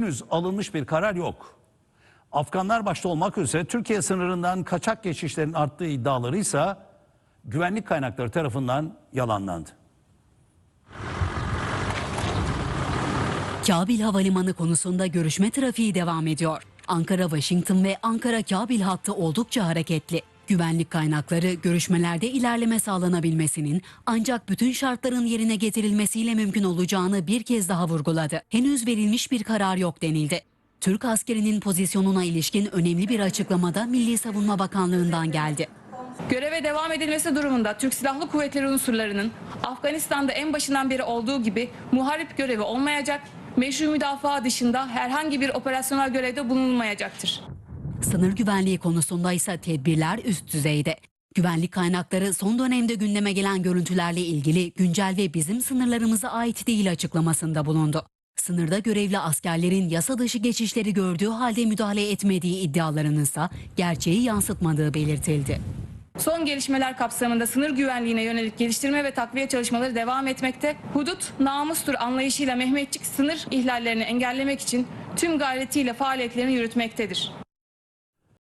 henüz alınmış bir karar yok. Afganlar başta olmak üzere Türkiye sınırından kaçak geçişlerin arttığı iddiaları ise güvenlik kaynakları tarafından yalanlandı. Kabil Havalimanı konusunda görüşme trafiği devam ediyor. Ankara-Washington ve Ankara-Kabil hattı oldukça hareketli. Güvenlik kaynakları görüşmelerde ilerleme sağlanabilmesinin ancak bütün şartların yerine getirilmesiyle mümkün olacağını bir kez daha vurguladı. Henüz verilmiş bir karar yok denildi. Türk askerinin pozisyonuna ilişkin önemli bir açıklamada Milli Savunma Bakanlığı'ndan geldi. Göreve devam edilmesi durumunda Türk Silahlı Kuvvetleri unsurlarının Afganistan'da en başından beri olduğu gibi muharip görevi olmayacak, meşru müdafaa dışında herhangi bir operasyonel görevde bulunulmayacaktır. Sınır güvenliği konusunda ise tedbirler üst düzeyde. Güvenlik kaynakları son dönemde gündeme gelen görüntülerle ilgili güncel ve bizim sınırlarımıza ait değil açıklamasında bulundu. Sınırda görevli askerlerin yasa dışı geçişleri gördüğü halde müdahale etmediği iddialarının ise gerçeği yansıtmadığı belirtildi. Son gelişmeler kapsamında sınır güvenliğine yönelik geliştirme ve takviye çalışmaları devam etmekte. Hudut namustur anlayışıyla Mehmetçik sınır ihlallerini engellemek için tüm gayretiyle faaliyetlerini yürütmektedir.